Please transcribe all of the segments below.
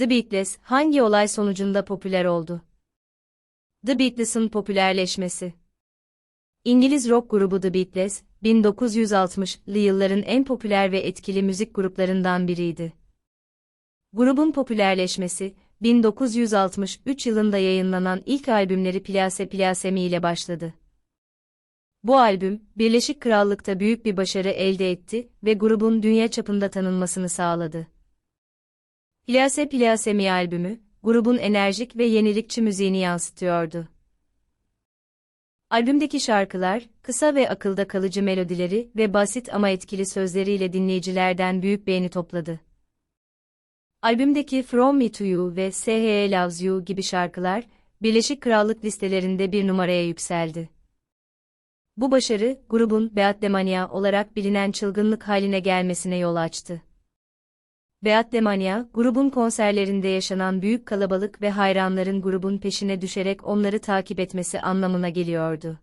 The Beatles hangi olay sonucunda popüler oldu? The Beatles'ın popülerleşmesi İngiliz rock grubu The Beatles, 1960'lı yılların en popüler ve etkili müzik gruplarından biriydi. Grubun popülerleşmesi, 1963 yılında yayınlanan ilk albümleri Place Me ile başladı. Bu albüm, Birleşik Krallık'ta büyük bir başarı elde etti ve grubun dünya çapında tanınmasını sağladı. Place Me albümü, grubun enerjik ve yenilikçi müziğini yansıtıyordu. Albümdeki şarkılar, kısa ve akılda kalıcı melodileri ve basit ama etkili sözleriyle dinleyicilerden büyük beğeni topladı. Albümdeki From Me To You ve SHE Loves You gibi şarkılar, Birleşik Krallık listelerinde bir numaraya yükseldi. Bu başarı, grubun Beatlemania olarak bilinen çılgınlık haline gelmesine yol açtı. Beatlemania, grubun konserlerinde yaşanan büyük kalabalık ve hayranların grubun peşine düşerek onları takip etmesi anlamına geliyordu.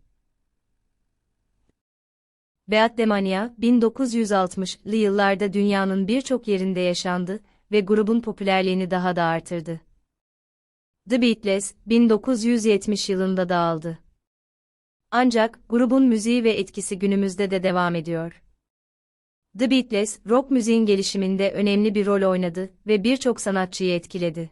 Beatlemania, 1960'lı yıllarda dünyanın birçok yerinde yaşandı ve grubun popülerliğini daha da artırdı. The Beatles, 1970 yılında dağıldı. Ancak grubun müziği ve etkisi günümüzde de devam ediyor. The Beatles, rock müziğin gelişiminde önemli bir rol oynadı ve birçok sanatçıyı etkiledi.